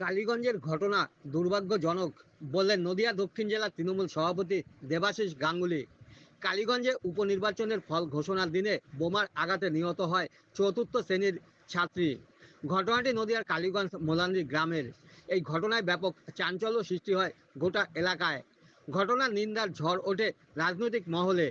কালীগঞ্জের ঘটনা দুর্ভাগ্যজনক, বললেন নদিয়া দক্ষিণ জেলা তৃণমূল সভাপতি দেবাশিস গাঙ্গুলি। কালীগঞ্জে উপনির্বাচনের ফল ঘোষণার দিনে বোমার আঘাতে নিহত হয় চতুর্থ শ্রেণির ছাত্রী। ঘটনাটি নদিয়ার কালীগঞ্জ মোলান্দি গ্রামের। এই ঘটনায় ব্যাপক চাঞ্চল্য সৃষ্টি হয় গোটা এলাকায়। ঘটনার নিন্দার ঝড় ওঠে রাজনৈতিক মহলে।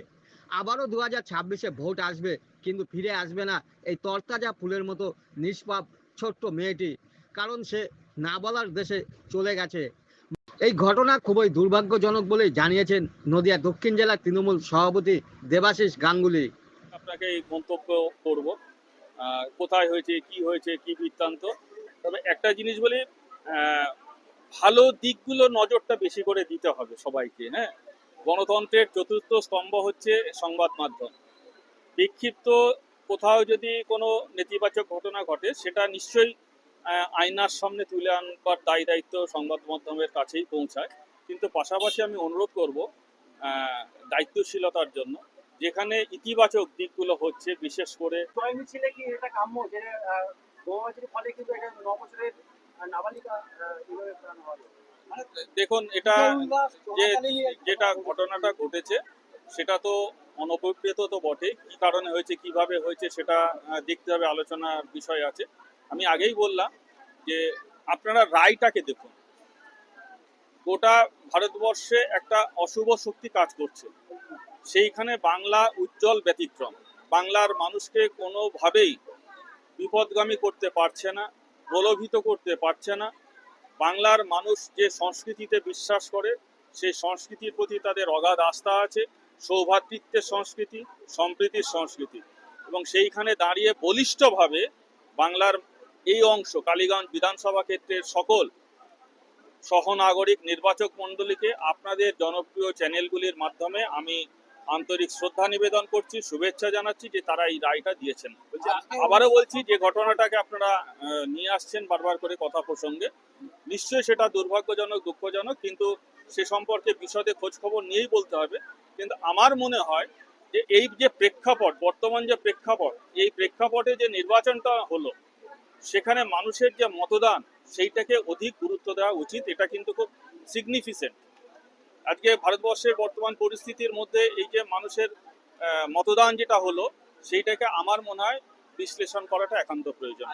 আবারও দু হাজার ছাব্বিশে ভোট আসবে, কিন্তু ফিরে আসবে না এই তরতাজা ফুলের মতো নিষ্পাপ ছোট্ট মেয়েটি। কারণ সে না বলার দেশে চলে গেছে। এই ঘটনা খুবই দুর্ভাগ্যজনক বলে জানিয়েছেন নদিয়া দক্ষিণ জেলার তৃণমূল সভাপতি দেবাশিস গাঙ্গুলি। আপনাকে এই মন্তব্য করব। কোথায় হয়েছে, কি হয়েছে, কি বৃত্তান্ত? তবে একটা জিনিস বলি ভালো দিকগুলো নজরটা বেশি করে দিতে হবে সবাইকে হ্যাঁ? গণতন্ত্রের চতুর্থ স্তম্ভ হচ্ছে সংবাদ মাধ্যম। বিক্ষিপ্ত কোথাও যদি কোনো নেতিবাচক ঘটনা ঘটে, সেটা নিশ্চয়ই আয়নার সামনে তুলে আনবার দায়ী দায়িত্ব সংবাদ মাধ্যমের কাছেই পৌঁছায়। কিন্তু পাশাপাশি আমি অনুরোধ করব দায়িত্বশীলতার জন্য যেখানে ইতিবাচক দিকগুলো হচ্ছে বিশেষ করে মিছিলে কি এটা কাম্য যে ফলে কিন্তু এটা ন নাবালিকা আহ, এইভাবে প্রাণ হওয়া মানে দেখুন এটা যে যেটা ঘটনাটা ঘটেছে সেটা তো অনভিপ্রেত তো বটে কি কারণে হয়েছে কীভাবে হয়েছে সেটা দেখতে হবে আলোচনার বিষয় আছে। আমি আগেই বললাম যে আপনারা রায়টাকে দেখুন। গোটা ভারতবর্ষে একটা অশুভ শক্তি কাজ করছে। সেইখানে বাংলা উজ্জ্বল ব্যতিক্রম। বাংলার মানুষকে কোনোভাবেই বিপদগামী করতে পারছে না, প্রলোভিত করতে পারছে না। বাংলার মানুষ যে সংস্কৃতিতে বিশ্বাস করে, সেই সংস্কৃতির প্রতি তাদের অগাধ আস্থা আছে। সৌভাতৃত্বের সংস্কৃতি, সম্প্রীতির সংস্কৃতি। এবং সেইখানে দাঁড়িয়ে বলিষ্ঠভাবে বাংলার এই অংশ কালীগঞ্জ বিধানসভা ক্ষেত্রের সকল সহনাগরিক নির্বাচক মণ্ডলীকে আপনাদের জনপ্রিয় চ্যানেলগুলির মাধ্যমে আমি আন্তরিক শ্রদ্ধা নিবেদন করছি শুভেচ্ছা জানাচ্ছি যে তারা এই রায়টা দিয়েছেন। আবারও বলছি যে ঘটনাটাকে আপনারা নিয়ে আসছেন বারবার করে কথা প্রসঙ্গে। নিশ্চয়ই সেটা দুর্ভাগ্যজনক দুঃখজনক কিন্তু সে সম্পর্কে বিশদে খোঁজখবর নিয়েই বলতে হবে। কিন্তু আমার মনে হয় যে এই যে প্রেক্ষাপট বর্তমান যে প্রেক্ষাপট এই প্রেক্ষাপটে যে নির্বাচনটা হলো সেখানে মানুষের যে মতদান, সেইটাকে অধিক গুরুত্ব দেওয়া উচিত। এটা কিন্তু খুব সিগনিফিসেন্ট আজকে ভারতবর্ষের বর্তমান পরিস্থিতির মধ্যে এই যে মানুষের মতদান যেটা হলো, সেইটাকে আমার মনে হয় বিশ্লেষণ করাটা একান্ত প্রয়োজন।